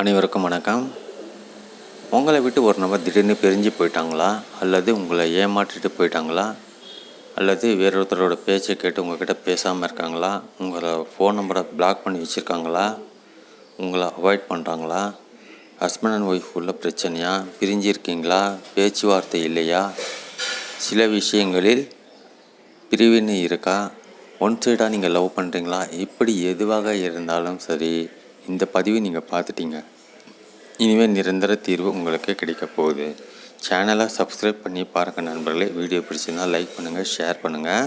அனைவருக்கும் வணக்கம். உங்களை விட்டு ஒரு நபர் திடீர்னு பிரிஞ்சு போயிட்டாங்களா? அல்லது உங்களை ஏமாற்றிட்டு போயிட்டாங்களா? அல்லது வேறொருத்தரோட பேச்சை கேட்டு உங்கள்கிட்ட பேசாமல் இருக்காங்களா? உங்களை ஃபோன் நம்பரை பிளாக் பண்ணி வச்சுருக்காங்களா? உங்களை அவாய்ட் பண்ணுறாங்களா ஹஸ்பண்ட் அண்ட் ஒய்ஃப் உள்ள பிரச்சனையா? பிரிஞ்சிருக்கீங்களா பேச்சுவார்த்தை இல்லையா? சில விஷயங்களில் பிரிவினை இருக்கா? ஒன் சைடாக நீங்கள் லவ் பண்ணுறீங்களா இப்படி எதுவாக இருந்தாலும் சரி இந்த பதிவை நீங்கள் பார்த்துட்டீங்க. இனிமேல் நிரந்தர தீர்வு உங்களுக்கு கிடைக்க போகுது. சேனலை சப்ஸ்கிரைப் பண்ணி பாருங்கள் நண்பர்களே. வீடியோ பிடிச்சிருந்தால் லைக் பண்ணுங்கள் ஷேர் பண்ணுங்கள்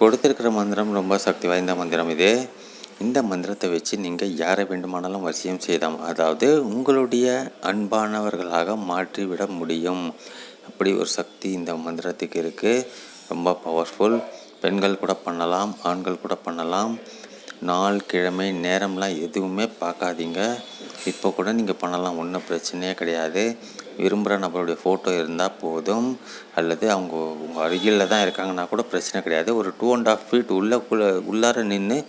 கொடுத்துருக்கிற மந்திரம் ரொம்ப சக்தி வாய்ந்த மந்திரம் இது. இந்த மந்திரத்தை வச்சு நீங்கள் யாரை வேண்டுமானாலும் வசியம் செய்தாம் அதாவது உங்களுடைய அன்பானவர்களாக மாற்றிவிட முடியும். அப்படி ஒரு சக்தி இந்த மந்திரத்துக்கு இருக்குது ரொம்ப பவர்ஃபுல் பெண்கள் கூட பண்ணலாம் ஆண்கள் கூட பண்ணலாம். நாள் கிழமை நேரம்லாம் எதுவுமே பார்க்காதீங்க. இப்போ கூட நீங்கள் பண்ணலாம் ஒன்றும் பிரச்சனையே கிடையாது. விரும்புகிற நபருடைய ஃபோட்டோ இருந்தால் போதும். அல்லது அவங்க உங்கள் அருகில் தான் இருக்காங்கன்னா கூட பிரச்சனை கிடையாது. ஒரு டூ அண்ட் ஆஃப் ஃபீட் உள்ளே உள்ளார நின்று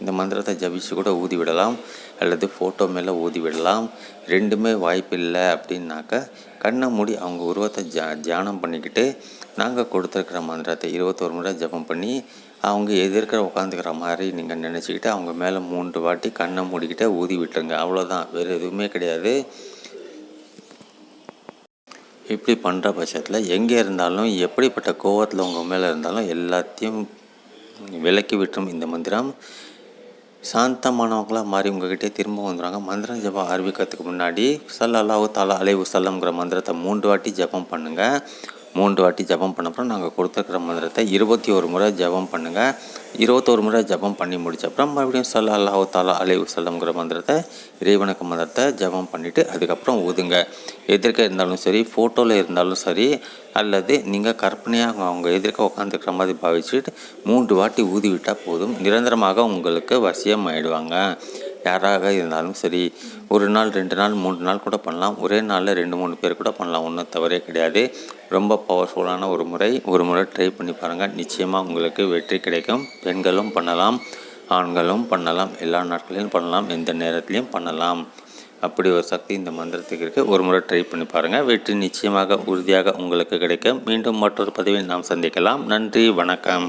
இந்த மந்திரத்தை ஜபிச்சு கூட ஊதி விடலாம் அல்லது ஃபோட்டோ மேலே ஊதி விடலாம். ரெண்டுமே வாய்ப்பில்லை அப்படின்னாக்கா அப்படின்னாக்க கண்ணை மூடி அவங்க உருவத்தை ஜா தியானம் பண்ணிக்கிட்டு நாங்கள் கொடுத்துருக்குற மந்திரத்தை இருபத்தோரு முறை ஜபம் பண்ணி அவங்க எதிர்க்கிற உட்காந்துக்கிற மாதிரி நீங்கள் நினச்சிக்கிட்டு அவங்க மேலே மூன்று வாட்டி கண்ணை மூடிக்கிட்டே ஊதி விட்டுருங்க. அவ்வளோதான் வேறு எதுவுமே கிடையாது. இப்படி பண்ணுற பட்சத்தில் எங்கே இருந்தாலும் எப்படிப்பட்ட கோவத்தில் உங்கள் மேலே இருந்தாலும் எல்லாத்தையும் விலக்கி விட்டுரும் இந்த மந்திரம். சாந்தமானவங்களாக மாறி உங்ககிட்டே திரும்ப வந்துடுவாங்க. மந்திரம் ஜபம் ஆரம்பிக்கிறதுக்கு முன்னாடி சல் அல்லாஹு தாலா அலைவு சல்லம்ங்கிற மந்திரத்தை மூன்று வாட்டி ஜபம் பண்ணுங்கள் மூன்று வாட்டி ஜபம் பண்ணப்புறம் நாங்கள் கொடுத்துருக்குற மந்திரத்தை இருபத்தி ஒரு முறை ஜபம் பண்ணுங்கள் இருபத்தோரு முறை ஜபம் பண்ணி முடிச்சப்புறம் மறுபடியும் சல்லா அல்லாஹ் தாலா அலைவு சல்லம்ங்கிற மந்திரத்தை இறைவனுக்கு மந்திரத்தை ஜபம் பண்ணிவிட்டு அதுக்கப்புறம் ஊதுங்க. எதிர்க்க இருந்தாலும் சரி ஃபோட்டோவில் இருந்தாலும் சரி அல்லது நீங்கள் கற்பனையாக அவங்க எதிர்க்க உட்காந்துருக்கிற மாதிரி பாவிச்சுட்டு மூன்று வாட்டி ஊதி விட்டால் போதும். நிரந்தரமாக உங்களுக்கு வசியம் ஆயிடுவாங்க. யாராக இருந்தாலும் சரி ஒரு நாள் ரெண்டு நாள் மூன்று நாள் கூட பண்ணலாம். ஒரே நாளில் ரெண்டு மூணு பேர் கூட பண்ணலாம். ஒன்றும் தவறே கிடையாது. ரொம்ப பவர்ஃபுல்லான ஒரு முறை. ஒரு முறை ட்ரை பண்ணி பாருங்கள் நிச்சயமாக உங்களுக்கு வெற்றி கிடைக்கும். பெண்களும் பண்ணலாம். ஆண்களும் பண்ணலாம். எல்லா நாட்களிலும் பண்ணலாம். எந்த நேரத்துலையும் பண்ணலாம். அப்படி ஒரு சக்தி இந்த மந்திரத்துக்கு இருக்குது ஒரு முறை ட்ரை பண்ணி பாருங்கள் வெற்றி நிச்சயமாக உறுதியாக உங்களுக்கு கிடைக்கும். மீண்டும் மற்றொரு பதிவில் நாம் சந்திக்கலாம். நன்றி. வணக்கம்.